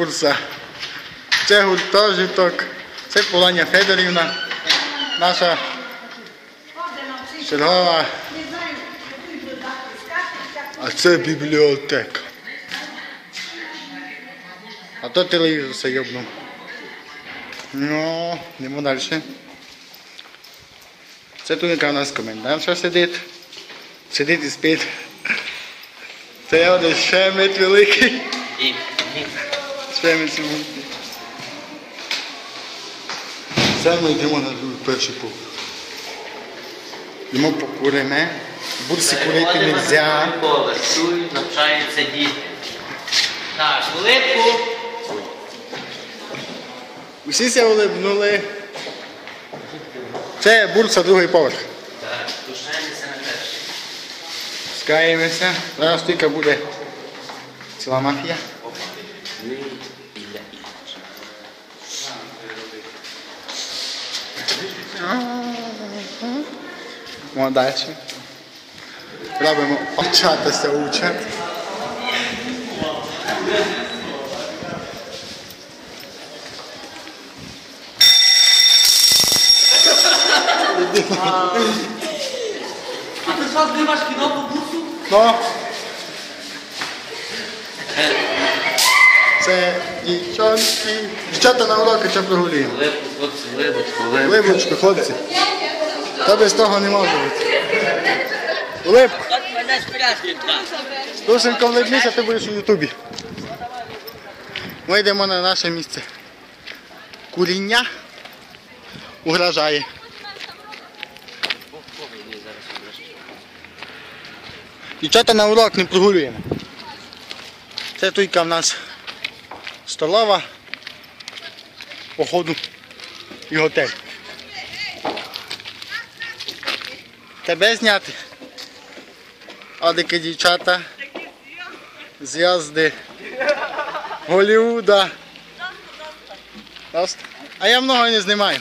бурса. Це гуртожиток. Це Полоня Федорівна. Наша чергова. А це бібліотека. А то телевізор все йобнув. Ну, йдемо далі. Це тут яка у нас комендантша сидить. Сидить і спить. Це один шемет великий. І Шемет великий. Це ми йдемо на перший поверх. Йдемо покуримо. Бурсі курити не можна. Тут навчаються діти. Так, хвилинку. Усі ся улибнули. Це бурса другий поверх. Так, душаємося на перший. Спускаємося. Зараз тільки буде ціла мафія. Nate il Moram dati. Pravimo očata se uče. A pessoa tem mais que não pro buço? Não. Eh. Це дівчонки. Дівчата на уроки що прогулюємо. Липочку. Либочку, хлопці. Та без того не може бути. Липку. Душенько влибнися, ти будеш у Ютубі. Ми йдемо на наше місце. Куріння угрожає. Дівчата на урок не прогулюємо. Це тільки в нас столова, походу і готель. Тебе зняти? А дикі дівчата, зв'язди Голлівуда. Раз. А я много не знімаю.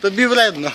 Тобі вредно.